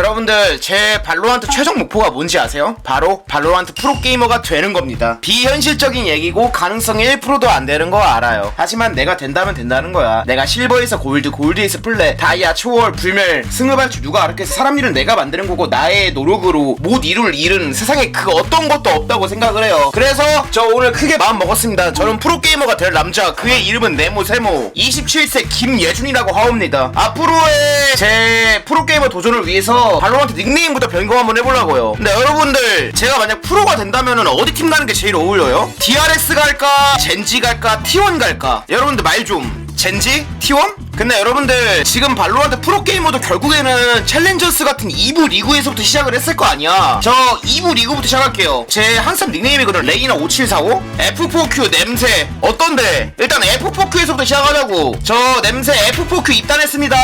여러분들 제 발로란트 최종 목표가 뭔지 아세요? 바로 발로란트 프로게이머가 되는 겁니다. 비현실적인 얘기고 가능성이 1%도 안 되는 거 알아요. 하지만 내가 된다면 된다는 거야. 내가 실버에서 골드 골드에서 플레 다이아 초월 불멸 승급할 줄 누가 알았겠어 사람 일은 내가 만드는 거고 나의 노력으로 못 이룰 일은 세상에 그 어떤 것도 없다고 생각을 해요. 그래서 저 오늘 크게 마음 먹었습니다. 저는 프로게이머가 될 남자 그의 이름은 네모 세모. 27세 김예준이라고 하옵니다. 앞으로의 제 프로게이머 도전을 위해서 발로란트 닉네임부터 변경 한번 해보려고요 근데 여러분들 제가 만약 프로가 된다면 어디 팀 가는 게 제일 어울려요? DRX 갈까? 젠지 갈까? T1 갈까? 여러분들 말 좀 젠지? T1? 근데 여러분들 지금 발로란트 프로게이머도 결국에는 챌린저스 같은 2부 리그에서부터 시작을 했을 거 아니야 저 2부 리그부터 시작할게요 제 한쌈 닉네임이거든 레이나 5745 F4Q 냄새 어떤데? 일단 F4Q에서부터 시작하자고 저 냄새 F4Q 입단했습니다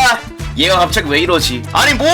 얘가 갑자기 왜 이러지? 아니 뭐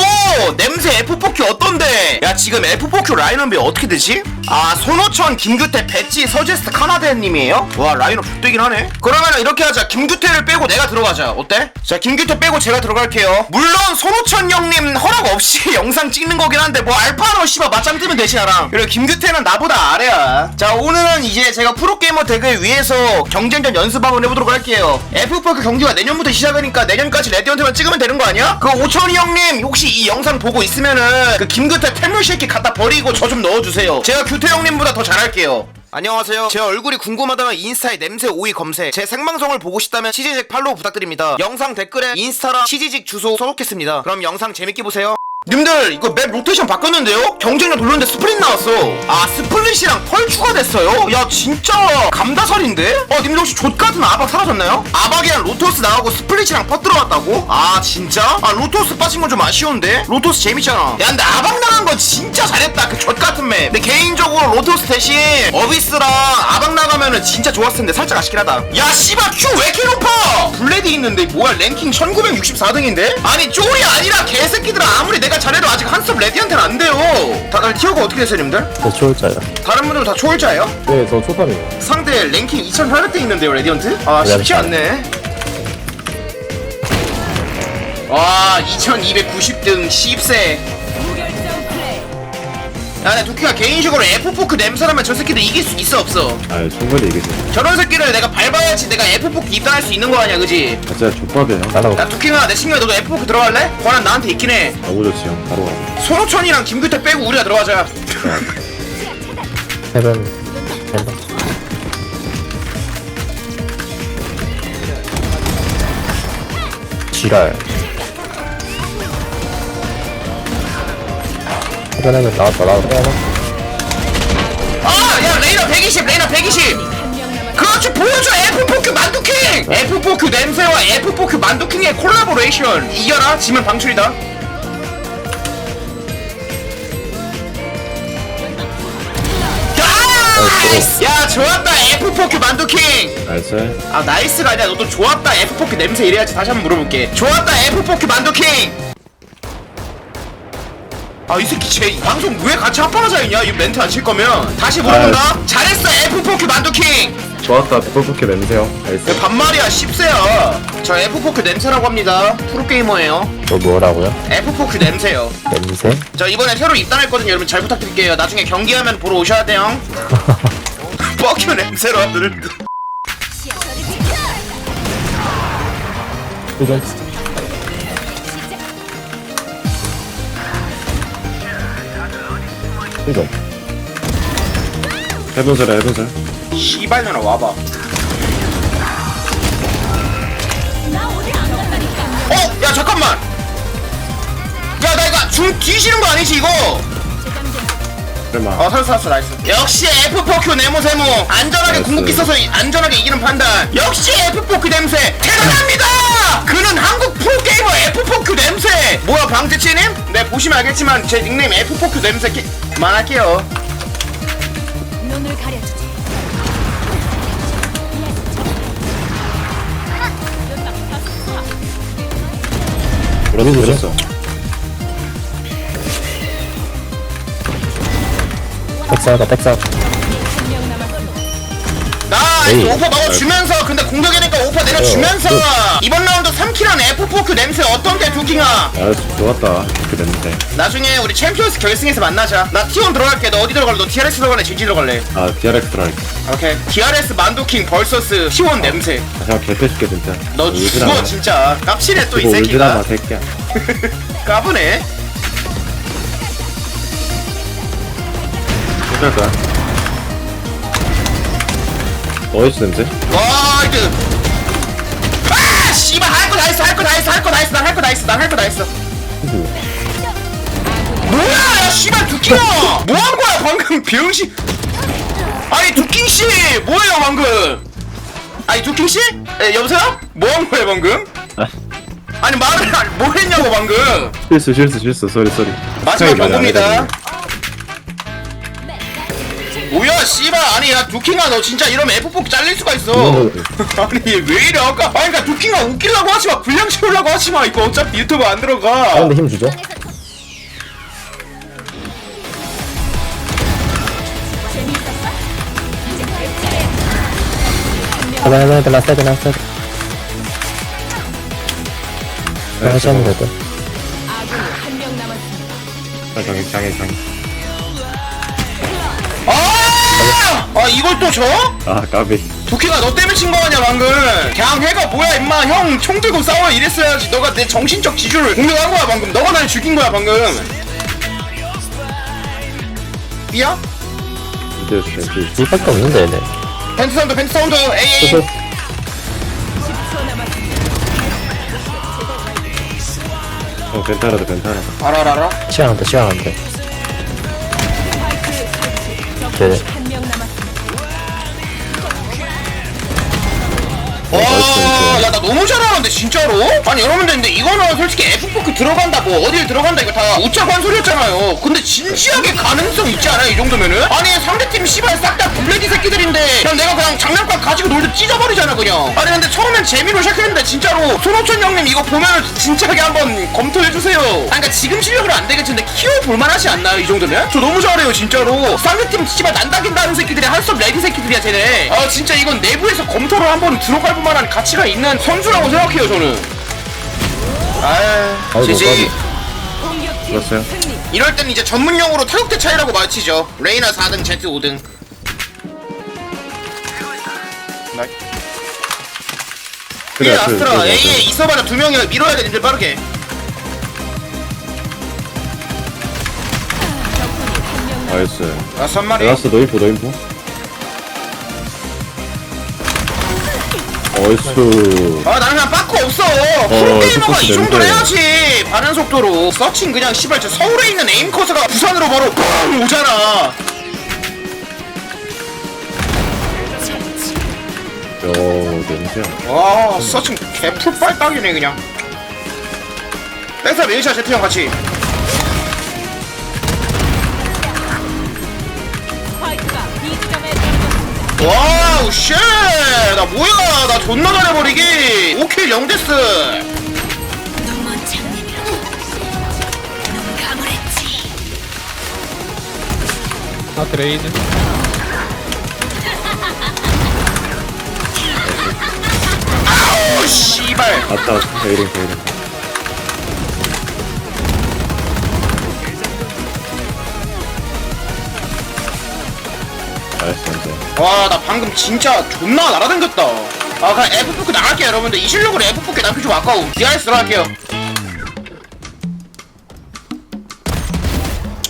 냄새 F4Q 어떤데? 야 지금 F4Q 라인업이 어떻게 되지? 아 손호천, 김규태, 배지, 서제스트, 카나데님이에요? 와 라인업 좋대긴 하네 그러면 이렇게 하자 김규태를 빼고 내가 들어가자 어때? 자 김규태 빼고 제가 들어갈게요 물론 손호천 형님 허락 없이 영상 찍는 거긴 한데 뭐 알파로 씨발 맞짱 뜨면 되지 나랑 그리고 김규태는 나보다 아래야 자 오늘은 이제 제가 프로게이머 덱을 위해서 경쟁전 연습 한번 해보도록 할게요 F4Q 경기가 내년부터 시작하니까 내년까지 레디언트만 찍으면 되는 거 아니야? 그 오천이 형님 혹시 이 영상 보고 있으면은 그 김규태 태물 쉐키 갖다 버리고 저 좀 넣어주세요 제가 규태 형님보다 더 잘할게요 안녕하세요. 제 얼굴이 궁금하다면 인스타에 냄새 오이 검색. 제 생방송을 보고 싶다면 치즈직 팔로우 부탁드립니다. 영상 댓글에 인스타랑 치즈직 주소 써놓겠습니다. 그럼 영상 재밌게 보세요. 님들 이거 맵 로테이션 바꿨는데요? 경쟁력 돌렸는데 스프릿 나왔어 아 스플릿이랑 펄 추가됐어요? 야 진짜 감다살인데? 어 님들 혹시 족같은 아박 사라졌나요? 아박이랑 로토스 나오고 스플릿이랑 펄 들어갔다고? 아 진짜? 아 로토스 빠진 건 좀 아쉬운데? 로토스 재밌잖아 야 근데 아박 나간 건 진짜 잘했다 그 족같은 맵 근데 개인적으로 로토스 대신 어비스랑 아박 나가면은 진짜 좋았을 텐데 살짝 아쉽긴 하다 야 씨발 큐왜 이렇게 높아 블레디 있는데 뭐야 랭킹 1964등인데? 아니 쫄이 아니라 개새끼들아 아무리 내가 잘해도 아직 한섭 레디한테는 안 돼요 다들 티어가 어떻게 되세요 님들? 저 초월자요. 다른 분들은 다 초월자예요? 네, 저 초반이에요. 상대 랭킹 2800대 있는데요 레디언트? 아 쉽지 않네 와 2290등 10세 야, 내 두키가 개인식으로 F4크 냄새나면 저 새끼들 이길 수 있어 없어? 아, 충분히 이기죠. 저런 새끼를 내가 밟아야지 내가 F4크 입단할 수 있는 거 아니야, 그지? 아, 진짜 족밥이에요. 야, 두키가 내 친구야, 너도 F4크 들어갈래? 권한 나한테 있긴 해. 너무 좋지, 형. 바로 가. 손호천이랑 김규태 빼고 우리가 들어가자. 해변. 해변. 지랄. 해변 나왔다, 나왔다. 아, 야, 레이나 120, 레이나 120. 그렇지, 보여줘, F4크 만두킹. F4크 냄새와 F4크 만두킹의 콜라보레이션. 이겨라, 지면 방출이다. 나이스! 야, 좋았다, F4크 만두킹. 나이스. 아 나이스가 아니라 너도 좋았다 F4큐 냄새 이래야지 다시 한번 물어볼게 좋았다 F4큐 만두킹 아 이 새끼 쟤 방송 왜 같이 합방하자 했냐? 이 멘트 안 칠 거면. 다시 물어본다. 잘했어 F4큐 만두킹. 좋았다, 페퍼포켓 냄새요. 왜 반말이야. 10세야. 저 F4큐 냄새라고 합니다. 프로게이머예요. 저 뭐라고요? F4큐 냄새요. 냄새? 저 이번에 새로 입단했거든요. 여러분 잘 부탁드릴게요. 나중에 경기하면 보러 오셔야 돼요. 뻑큐 냄새로 하들 도전. 도전. 해변설에 해변설. 씨발년아 와봐 어? 야 잠깐만 야 나 이거 중 뒤지는 거 아니지 이거 설마. 어 살았어 살았어 나이스 역시 F4Q 네모세모 안전하게 나이스. 궁극기 써서 이- 안전하게 이기는 판단 역시 F4Q 냄새 대단합니다 그는 한국 프로게이머 F4Q 냄새 뭐야 방태치님? 네 보시면 알겠지만 제 닉네임 F4Q 냄새 게... 그만할게요 눈을 가려주지. 그러면 그랬어. 백사다, 백사. 나 나이스 에이. 오퍼 먹어주면서 근데 공격이니까 오퍼 내려주면서. 어, 이번 라운드 3킬한 F4크 냄새 어떤데 두킹아? 아 좋았다. 이렇게 됐는데. 나중에 우리 챔피언스 결승에서 만나자. 나 T1 들어갈게. 너 어디 들어갈래 너 DRS 들어갈래? GG 들어갈래? 아 DRX 들어갈게. 오케이. DRS 만두킹 벌서스 T1 냄새. 아 그냥 개패줄게 진짜. 너 울지나 죽어 마. 진짜. 깝치네 또이마 새끼가. 새끼야. 까부네 어쩔 거야 어이스 냄새? 와 이거 아 씨발 할 거 다 했어 할 거 다 했어 할 거 다 했어 난할거 다 했어 난할거 다 했어. 뭐야 야 씨발 두킹아! 뭐한 거야 방금? 병신. 아니 두킹 씨 뭐예요 방금? 아니 두킹 씨? 에, 여보세요? 뭐한 거야 방금? 아. 아니 말을 안- 뭘 했냐고 방금? 실수 실수 실수. 쏘리 쏘리 마지막 경고입니다. 뭐야 씨발. 아니 야 두킹아 너 진짜 이러면 F4 잘릴 수가 있어. 음. 아니 왜 이래? 아까 아니 그니까 두킹아 웃기려고 하지마. 분량 채우려고 하지마. 이거 어차피 유튜브 안 들어가. 가운데 힘 주죠? 하나 하나 하나 라스트 하나 라스트. 다시 하면 한명 남았습니다. 아, 장애 장애 아! 아 이걸 또 져? 아 까비. 두키가 너 때문에 친 거 아니야 방금. 그냥 해가 뭐야 임마. 형 총 들고 싸워 이랬어야지. 너가 내 정신적 지주를 공격한 거야 방금. 너가 날 죽인 거야 방금. 삐야? 이대로 주세요 둘밖에 없는데 얘네. 펜트 사운드 펜트 사운드. 에이 에이 그래서 10초 남았습니다. 어 벤타라다 벤타라다 알아 알아 알아. 시간한다 시간한다. 스파이크 설치. 쟤네 와 야 나 너무 잘하는데 진짜로? 아니 여러분들 근데 이거는 솔직히 F4 들어간다 뭐 어딜 들어간다 이거 다한 소리였잖아요 근데 진지하게 가능성 있지 않아요 이 정도면은? 아니 상대팀 씨발 싹 다 블랙이 새끼들인데 그냥 내가 그냥 장난감 가지고 놀도 찢어버리잖아 그냥 아니 근데 처음엔 재미로 시작했는데 진짜로 손호천 형님 이거 보면 진지하게 한번 검토해주세요 아니 그러니까 지금 실력으로 안 되겠는데 키워볼만 하지 않나요 이 정도면? 저 너무 잘해요 진짜로 상대팀 씨발 난다긴다는 새끼들이 한섭 레디 새끼들이야 쟤네 아 진짜 이건 내부에서 검토를 한번 들어갈 만한 가치가 있는 선수라고 생각해요 저는. 아 아이고, 지지? 승리. 이럴 땐 이제 전문용어로 타격대 차이라고 마치죠. 레이나 4등 제트 5등. 그래 예 아스트라 A에 있어봐라. 두 명이 밀어야 돼 님들 빠르게. 나이스 다섯 마리. 라스 노인포 노인포 어이스. 아 나는 그냥 빠꾸 없어. 프로게이머가 스포츠 이 정도 냄새. 해야지. 바른 속도로. 서칭 그냥 씨발 저 서울에 있는 에임커스가 부산으로 바로 뻥 오잖아. 요 냄새야 와 서칭 개풀빨 딱이네 그냥. 백사 메이샤 제트형 같이 와우 쉣나 뭐야? 나 존나 잘해버리기. 5킬 0데스 너무 장님이라. 눈 가물했지. 아 그레이드. 아우 씨발. 아따 베이링 베이링 와 나 방금 진짜 존나 날아다녔다 아 그냥 F4 나갈게요 여러분들 이 실력으로 F4 남기 좀 아까워 DRS 들어갈게요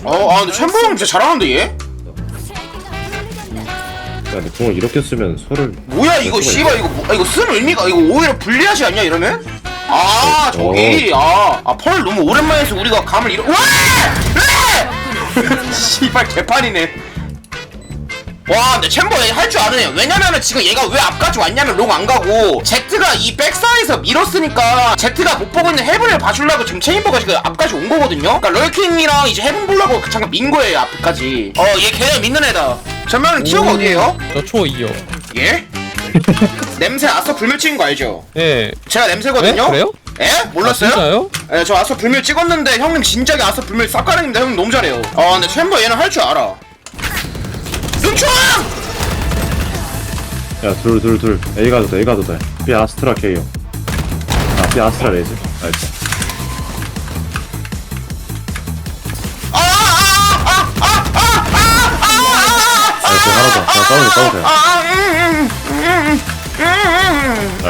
어 아 근데 챔버 형 진짜 잘하는데 얘? 야 근데 궁을 이렇게 쓰면 소를 뭐야 이거 씨발 이거 뭐, 아, 이거 쓴 의미가 이거 오히려 불리하지 않냐 이러면? 아 저기 아 아 펄 너무 오랜만에 해서 우리가 감을 잃어 와! 왜! 씨발 개판이네 와 근데 챔버 할 줄 아는 애 왜냐면은 지금 얘가 왜 앞까지 왔냐면 롱 안 가고 제트가 이 백사에서 밀었으니까 제트가 못 보고 있는 헤븐을 봐주려고 지금 체인버가 지금 앞까지 온 거거든요 그러니까 럴킹이랑 이제 헤븐 보려고 잠깐 민 거예요 앞까지 어 얘 걔네 믿는 애다 전면은 티어가 어디에요? 저초 2요. 예? 냄새 아서 불멸 찍은 거 알죠? 예. 제가 냄새거든요? 네? 그래요? 예? 몰랐어요? 아, 진짜요? 예, 저 아서 불멸 찍었는데 형님 진작에 아서 불멸 싹가능인데 형님 너무 잘해요. 아, 근데 챔버 얘는 할 줄 알아. 눈총! 야둘 둘 둘. A 가도 돼 A 가도 돼. B 아스트라 K요. 아 B 아스트라 레이즈. 나이스 나이스 하나 더 자, 싸우자 싸우자.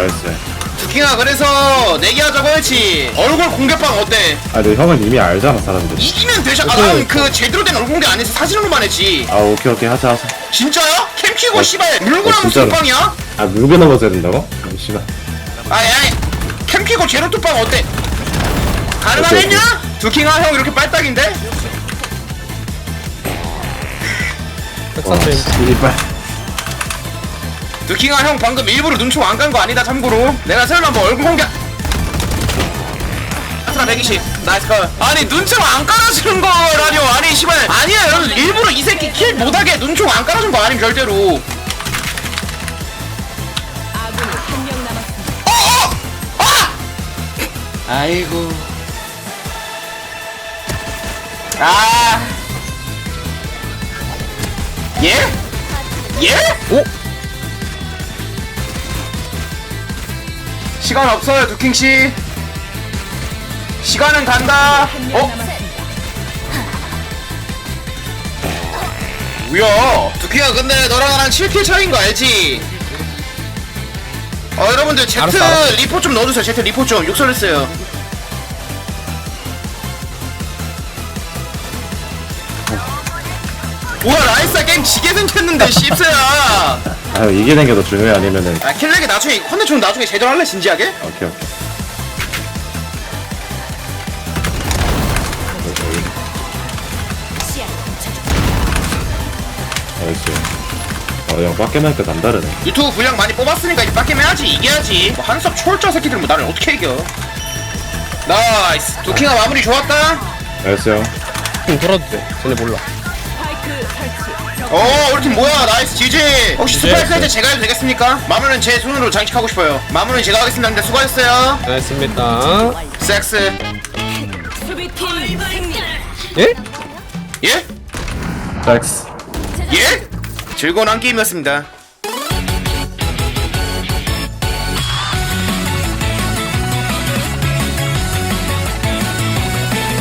두 킹아 그래서 내기하자고 했지 얼굴 공개빵 어때? 아 근데 형은 이미 알잖아 사람들 이기면 되잖아 아, 난그 제대로 된 얼굴 공개 안 해서 사진으로만 했지 아 오케이 오케이 하자 하자 진짜야? 캠 키고 어, 씨발 물고 어, 나면 진짜로. 빵이야? 아 물고 넘어져야 된다고? 아, 씨발 아이 아이 캠 키고 제로 뚜빵 어때? 가능하겠냐? 두킹아 형 이렇게 빨딱인데? 와 씨발 두킹아 형 방금 일부러 눈총 안 간 거 아니다 참고로. 내가 설마 뭐 얼굴 공개 아스라 120 나이스 컷. 아니 눈총 안 깔아주는 거라뇨. 아니 씨발. 아니야 여러분. 일부러 이 새끼 킬 못하게 눈총 안 깔아준 거 아님 절대로. 한명 남았습니다. 아이고. 아! 예? 예? 오? 시간 없어요 두킹 씨. 시간은 간다. 어? 뭐야? 두키야 근데 너랑 나랑 7킬 차이인 거 알지? 어 여러분들 Z 알았어, 알았어. 리포 좀 넣어주세요. Z 리포 좀. 욕설했어요 라이사 게임 지게 생겼는데 씹새야. 아 이기는 게 더 중요해 아니면은? 아 킬렉이 나중에 컨텐츠 나중에 제대로 할래 진지하게? 오케이 오케이. 시야 나이스 어형 빡게만니까 남다르네. 유튜브 분량 많이 뽑았으니까 이제 빡겜 해야지 이겨야지. 뭐 한섭 초월자 새끼들 뭐 나를 어떻게 이겨? 나이스. 두킹아 마무리 좋았다. 좀 돌아도 돼. 쟤네 몰라 설치. 우리 팀 뭐야 나이스 지지 혹시. 스파이크 할때 제가 해도 되겠습니까? 마무리는 제 손으로 장식하고 싶어요 마무리는 제가 하겠습니다 근데 수고하셨어요 알겠습니다 섹스 수비팀 승리. 예? 예? 잭스 예? 즐거운 한 게임이었습니다